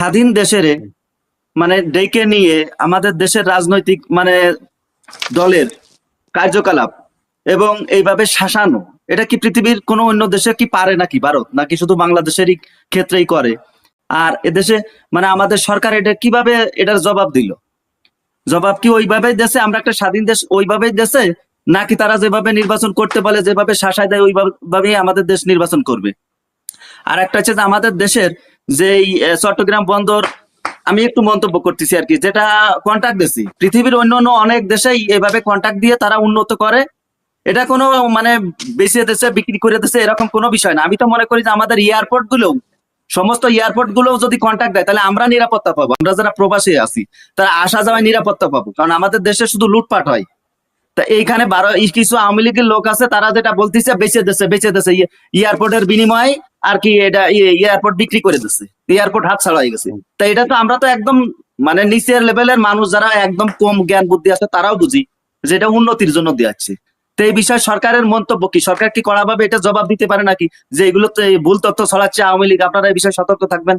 স্বাধীন দেশের মানে ডেকে নিয়ে আমাদের দেশের রাজনৈতিক মানে দলের কার্যকলাপ এবং এইভাবে শাসানো, এটা কি পৃথিবীর কোনো অন্য দেশে কি পারে নাকি ভারত? নাকি শুধু বাংলাদেশেরই ক্ষেত্রেই করে? আর এদেশে মানে আমাদের সরকার এটা কীভাবে এটার জবাব দিল? জবাব কি ওইভাবেই দেশে আমরা একটা স্বাধীন দেশ ওইভাবেই দেশে নাকি তারা যেভাবে নির্বাচন করতে বলে, যেভাবে শাসায় দেয়, ওইভাবেই আমাদের দেশ নির্বাচন করবে? আর একটা হচ্ছে যে আমাদের দেশের যে চট্টগ্রাম বন্দর, আমি একটু মন্তব্য করতেছি আর কি, যেটা কন্ট্রাক্ট দিছি। পৃথিবীর অন্য অন্য অনেক দেশেই এভাবে কন্ট্রাক্ট দিয়ে তারা উন্নত করে। এটা কোনো মানে বেঁচে দেশে বিক্রি করে দেশে এরকম কোনো বিষয় না। আমি তো মনে করি যে আমাদের এয়ারপোর্ট গুলোও, সমস্ত এয়ারপোর্টগুলো যদি কন্ট্যাক্ট দেয়, তাহলে আমরা নিরাপত্তা পাবো। আমরা যারা প্রবাসী আছি, তারা আসা যাওয়ায় নিরাপত্তা পাবো। কারণ আমাদের দেশে শুধু লুটপাট হয়। তা এইখানে বারো কিছু আওয়ামী লীগের লোক আছে, তারা যেটা বলতেছে বেঁচে দেশে বেঁচে দেশে এয়ারপোর্টের বিনিময়ে আর কি এটা এয়ারপোর্ট বিক্রি করে দিচ্ছে এয়ারপোর্ট হাত ছাড়া হয়ে গেছে। তা এটা তো আমরা তো একদম মানে নিচের লেভেলের মানুষ যারা একদম কম জ্ঞান বুদ্ধি আছে তারাও বুঝি যে এটা উন্নতির জন্য দেওয়াচ্ছে তো এই বিষয়ে সরকারের মন্তব্য কি? সরকার কি কড়াভাবে এটা জবাব দিতে পারে নাকি? যে এগুলো তো এই ভুল তথ্য ছড়াচ্ছে আওয়ামী লীগ আপনারা এই বিষয়ে সতর্ক থাকবেন।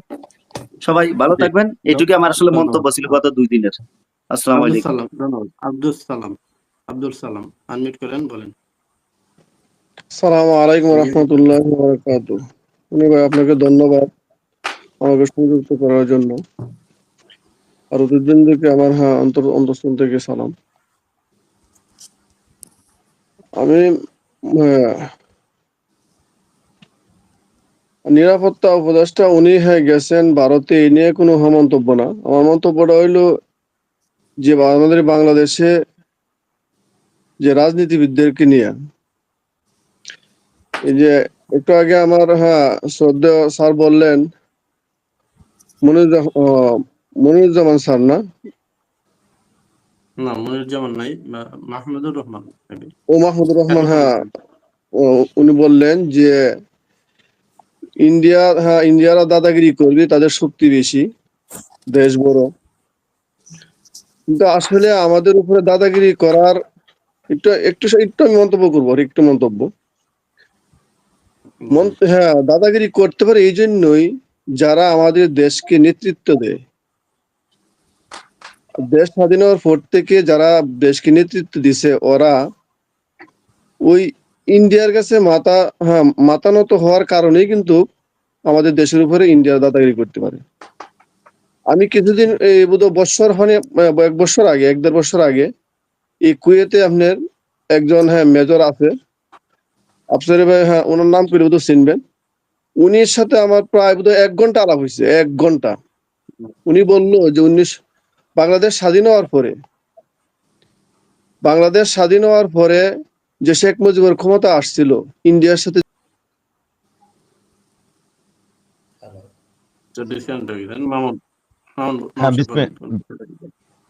সবাই ভালো থাকবেন। এইটুকু আমার আসলে মন্তব্য ছিল গত দুই দিনের। আসসালামু আব্দুল আলাইকুম। সালাম আব্দুল সালাম আব্দুল সালাম আনমিউট করেন বলেন। সালামু আলাইকুম রহমতুল্লাহ বারাকাত উনি ভাই আপনাকে ধন্যবাদ আমাকে সংযুক্ত করার জন্য। আর অতিথিবৃন্দকে আমার হ্যাঁ অন্তর, অন্তঃস্থল থেকে সালাম। আমি নিরাপত্তা উপদেষ্টা, উনি হ্যাঁ গেছেন ভারতে। এই নিয়ে কোনো হ্যাঁ মন্তব্য না। আমার মন্তব্যটা হইল যে, আমাদের বাংলাদেশে যে রাজনীতিবিদদেরকে নিয়ে, এই যে একটু আগে আমার হ্যাঁ শ্রদ্ধেয় স্যার বললেন মনিরুজ্জামান স্যার না? না মনিরুজ্জামান নাই মাহমুদুর রহমান ও মাহমুদুর রহমান হ্যাঁ উনি বললেন যে ইন্ডিয়া হ্যাঁ ইন্ডিয়ারা দাদাগিরি করবে তাদের শক্তি বেশি দেশ বড়। কিন্তু আসলে আমাদের উপরে দাদাগিরি করার একটু একটু একটু আমি মন্তব্য করব আর একটু মন্তব্য। মন- হ্যাঁ দাদাগিরি করতে পারে এই জন্যই যারা আমাদের দেশকে নেতৃত্ব দেয়। দেশ স্বাধীন হওয়ার পর থেকে যারা দেশকে নেতৃত্ব দিছে ওরা ওই ইন্ডিয়ার কাছে মাথা হ্যাঁ মাথা নত হওয়ার কারণেই কিন্তু আমাদের দেশের উপরে ইন্ডিয়ার দাদাগিরি করতে পারে। আমি কিছুদিন এই বোধ বছর হনে এক বছর আগে এক দেড় বছর আগে এই কুয়েতে আপনার একজন হ্যাঁ মেজর আছে আফসারি ভাই হ্যাঁ ওনার নাম করে বোধ চিনবেন। উনির সাথে আমার প্রায় বোধ এক ঘণ্টা আলাপ হয়েছে এক ঘণ্টা। উনি বলল যে উনিশ বাংলাদেশ স্বাধীন হওয়ার পরে বাংলাদেশ স্বাধীন হওয়ার পরে যে শেখ মুজিবুর ক্ষমতা আসছিল ইন্ডিয়ার সাথে হয়ে হ্যাঁ, মামুন।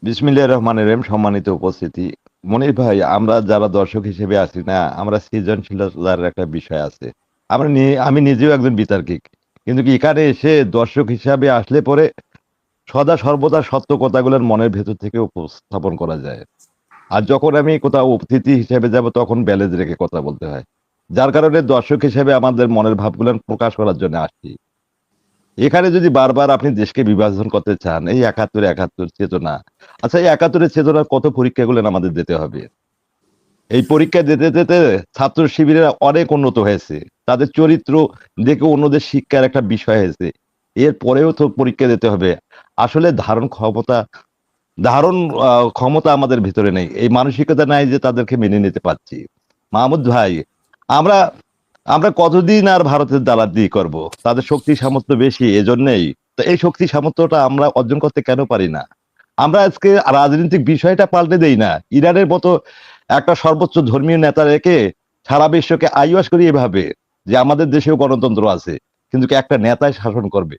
বিসমিল্লাহ রহমানের রহিম সম্মানিত উপস্থিতি। মনির ভাই, আমরা যারা দর্শক হিসেবে আছি, না, আমরা সৃজনশীলতার একটা বিষয় আছে। আমরা আমি নিজেও একজন বিতার্কিক। কিন্তু এখানে এসে দর্শক হিসাবে আসলে পরে সদা সর্বদা সত্য কথাগুলোর মনের ভেতর থেকে উপস্থাপন করা যায়। আর যখন আমি কোথাও অতিথি হিসেবে যাব, তখন ব্যালেন্স রেখে কথা বলতে হয়। যার কারণে দর্শক হিসেবে আমাদের মনের ভাবগুলো প্রকাশ করার জন্য আসছি। এখানে যদি বারবার আপনি দেশকে বিভাজন করতে চান, এই একাত্তর একাত্তর চেতনা আচ্ছা এই একাত্তরের চেতনার কত পরীক্ষাগুলো আমাদের দিতে হবে? এই পরীক্ষা দিতে দিতে ছাত্র শিবিরেরা অনেক উন্নত হয়েছে। তাদের চরিত্র দেখে অন্যদের শিক্ষার একটা বিষয় হয়েছে। এর পরেও তো পরীক্ষা দিতে হবে। আসলে ধারণ ক্ষমতা ধারণ ক্ষমতা আমাদের ভিতরে নেই। এই মানসিকতা নাই যে তাদেরকে মেনে নিতে পারছি। মাহমুদ ভাই, আমরা আমরা কতদিন আর ভারতের দালাত দিয়ে করব? তাদের শক্তি সামর্থ্য বেশি, এজন্যই। তো এই শক্তি সামর্থ্যটা আমরা অর্জন করতে কেন পারি না? আমরা আজকে রাজনৈতিক বিষয়টা পাল্টে দেই না। ইরানের মতো একটা সর্বোচ্চ ধর্মীয় নেতা রেখে সারা বিশ্বকে আইওয়াস করি এভাবে যে আমাদের দেশেও গণতন্ত্র আছে, কিন্তু একটা নেতাই শাসন করবে?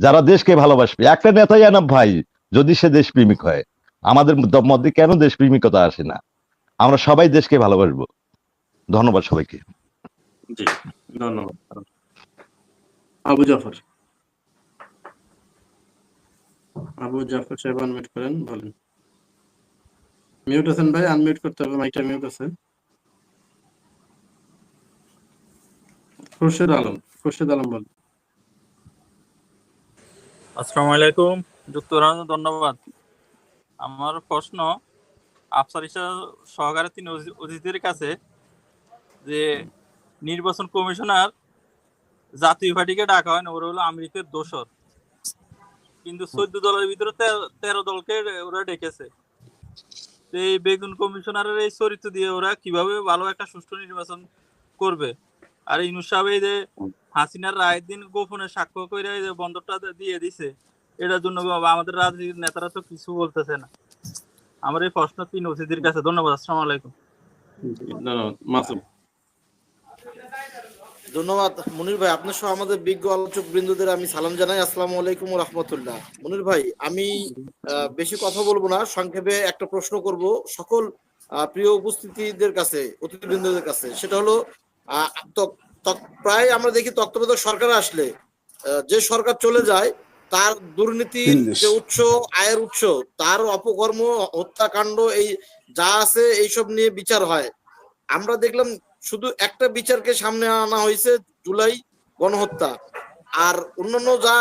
যারা দেশকে ভালোবাসবে। একটা নেতাই আনা ভাই, যদি সে দেশপ্রেমিক হয়। আমাদের মধ্যে কেন দেশপ্রেমিকতা আসে না? আমরা সবাই দেশকে ভালোবাসবো। ধন্যবাদ সবাইকে। জি। ধন্যবাদ আবু জাফর। আবু জাফর সাহেব আনমিউট করেন বলেন। মিউট আছেন ভাই আনমিউট করতে হবে মাইকটা মিউট আছে। খুরশেদ আলম খুরশেদ আলম বলেন। আসসালামু আলাইকুম যুক্তরাজ্য ধন্যবাদ। আমার প্রশ্ন আফসার ইসা সহকারে তিনি অতিথিদের কাছে যে নির্বাচন কমিশনার জাতীয় পার্টিকে ডাকা হয় না, ওরা হলো আমেরিকার দোসর। কিন্তু চোদ্দ দলের ভিতরে তেরো দলকে ওরা ডেকেছে। এই বেগুন কমিশনারের এই চরিত্র দিয়ে ওরা কীভাবে ভালো একটা সুষ্ঠু নির্বাচন করবে? আর ইনুস সাহেব এই যে হাসিনার রায়ের দিন গোপনে সাক্ষ্য করে এই যে বন্দরটা দিয়ে দিছে, এটার জন্য আমাদের রাজনীতির নেতারা তো কিছু বলতেছে না। আমার এই প্রশ্ন তিন অতিথির কাছে? ধন্যবাদ, আসসালামু আলাইকুম। ধন্যবাদ। মাসুম। ধন্যবাদ। মনির ভাই আপনার সহ আমাদের বিজ্ঞ আলোচক বৃন্দদের আমি সালাম জানাই। আসসালামু আলাইকুম রহমতুল্লাহ। মনির ভাই আমি বেশি কথা বলব না সংক্ষেপে একটা প্রশ্ন করব সকল প্রিয় উপস্থিতিদের কাছে অতিথিবৃন্দদের কাছে। সেটা হলো প্রায় আমরা দেখি তত্ত্বাবধায়ক সরকার আসলে যে সরকার চলে যায় তার দুর্নীতির যে উৎস আয়ের উৎস তার অপকর্ম হত্যাকাণ্ড এই যা আছে এইসব নিয়ে বিচার হয়। আমরা দেখলাম শুধু একটা বিচারকে সামনে আনা হয়েছে জুলাই গণহত্যা। আর অন্যান্য যা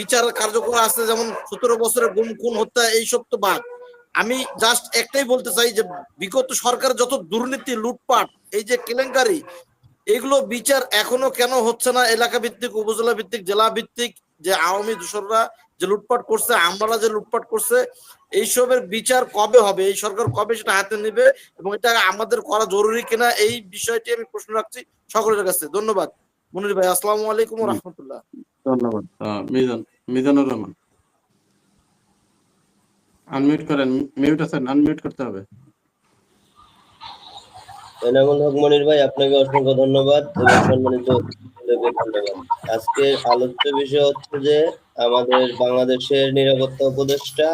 বিচার কার্যকর আছে, যেমন সতেরো বছরের গুম, খুন, হত্যা, এইসব তো বাদ। আমি জাস্ট একটাই বলতে চাই যে, বিগত সরকার যত দুর্নীতি, লুটপাট, এই যে কেলেঙ্কারি, এগুলো বিচার এখনও কেন হচ্ছে না? এলাকা ভিত্তিক উপজেলা ভিত্তিক জেলা ভিত্তিক যে আওয়ামী দূষররা যে লুটপাট করছে আমরা যে লুটপাট করছে এইসবের বিচার কবে হবে? এই সরকার কবে সেটা হাতে নেবে? এবং এটা আমাদের করা জরুরি কিনা? এই বিষয়টি আমি প্রশ্ন রাখছি সকলের কাছে। ধন্যবাদ। মনির ভাই আসসালামু আলাইকুম রহমতুল্লাহ। ধন্যবাদ। মিজান মিজানুর রহমান। আনমিউট করেন। মিউট আছেন আনমিউট করতে হবে। এনামুল হক মনির ভাই আপনাকে অসংখ্য ধন্যবাদ। এবং সম্মানিত আলোচ্য বিষয় হচ্ছে যে আমাদের বাংলাদেশের নিরাপত্তা উপদেষ্টা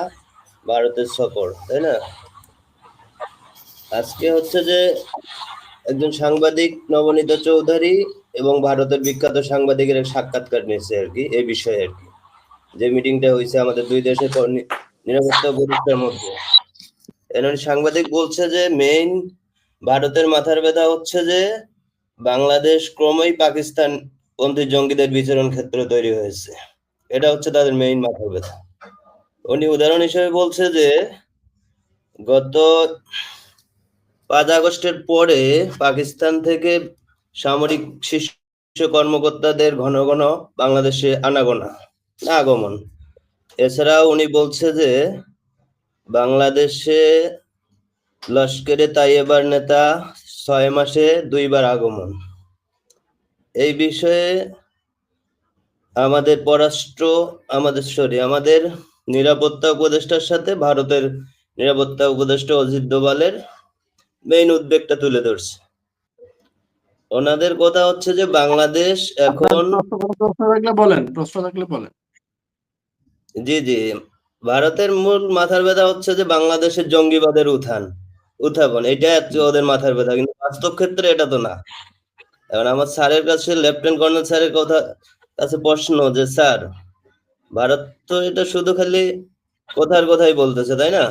ভারতের সফর, তাই না? আজকে হচ্ছে যে একজন সাংবাদিক নবনীত চৌধুরী এবং ভারতের বিখ্যাত সাংবাদিকের এক সাক্ষাৎকার নিয়েছে আর কি এই বিষয়ে আর কি। যে মিটিংটা হয়েছে আমাদের দুই দেশের নিরাপত্তা উপদেষ্টার মধ্যে। এনার সাংবাদিক বলছে যে মেইন ভারতের মাথার ব্যথা হচ্ছে যে বাংলাদেশ ক্রমেই পাকিস্তান পন্থী জঙ্গিদের বিচরণ ক্ষেত্র তৈরি হয়েছে। এটা হচ্ছে তাদের মেইন মাথার ব্যথা। উনি উদাহরণ হিসেবে বলছে যে, গত পাঁচ আগস্টের পরে পাকিস্তান থেকে সামরিক শীর্ষ কর্মকর্তাদের ঘন ঘন বাংলাদেশে আনাগোনা, আগমন। এছাড়াও উনি বলছে যে, বাংলাদেশে লস্করে তাইয়েবার নেতা ছয় মাসে দুইবার আগমন। এই বিষয়ে আমাদের পররাষ্ট্র আমাদের সরি আমাদের নিরাপত্তা উপদেষ্টার সাথে ভারতের নিরাপত্তা উপদেষ্টা অজিত দোভালের মেইন উদ্বেগটা তুলে ধরছে। ওনাদের কথা হচ্ছে যে বাংলাদেশ এখন প্রশ্ন প্রশ্ন থাকলে বলেন প্রশ্ন থাকলে বলেন। জি জি। ভারতের মূল মাথার ব্যথা হচ্ছে যে বাংলাদেশের জঙ্গিবাদের উত্থান। উত্থাপন এটা ওদের মাথার ব্যথা কিন্তু বাস্তব ক্ষেত্রে এটা তো না। এখন আমার স্যারের কাছে লেফটেন্যান্ট কর্নেল স্যারের কথা কাছে প্রশ্ন যে স্যার ভারত তো এটা শুধু খালি কথার কথাই বলতেছে তাই না?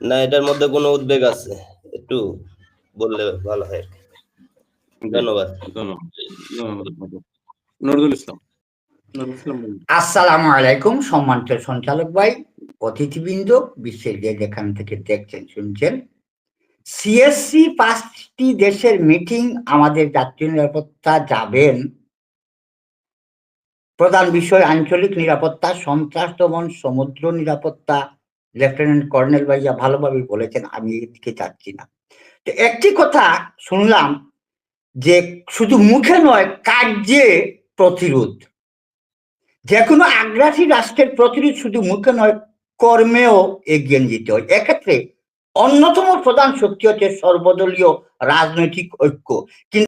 না এটার মধ্যে কোনো উদ্বেগ আছে? একটু বললে ভালো হয় ধন্যবাদ। ধন্যবাদ। নজরুল ইসলাম। আসসালামু আলাইকুম, সম্মানিত সঞ্চালক ভাই, অতিথিবৃন্দ, বিশ্বের যে যেখান থেকে দেখছেন, শুনছেন। সিএসসি পাঁচটি দেশের মিটিং আমাদের জাতীয় নিরাপত্তা যাবেন। প্রধান বিষয় আঞ্চলিক নিরাপত্তা, সন্ত্রাস দমন, সমুদ্র নিরাপত্তা। লেফটেন্যান্ট কর্নেল ভাইয়া ভালোভাবে বলেছেন, আমি এদিকে যাচ্ছি না। তো একটি কথা শুনলাম, যে শুধু মুখে নয়, কার্যে প্রতিরোধ। যে কোনো আগ্রাসী রাষ্ট্রের প্রতিরোধ শুধু মুখে নয়, কর্মেও এগিয়ে যেতে হয়। এক্ষেত্রে অন্যতম প্রধান শক্তি হচ্ছে সর্বদলীয় রাজনৈতিক ঐক্য। কিন্তু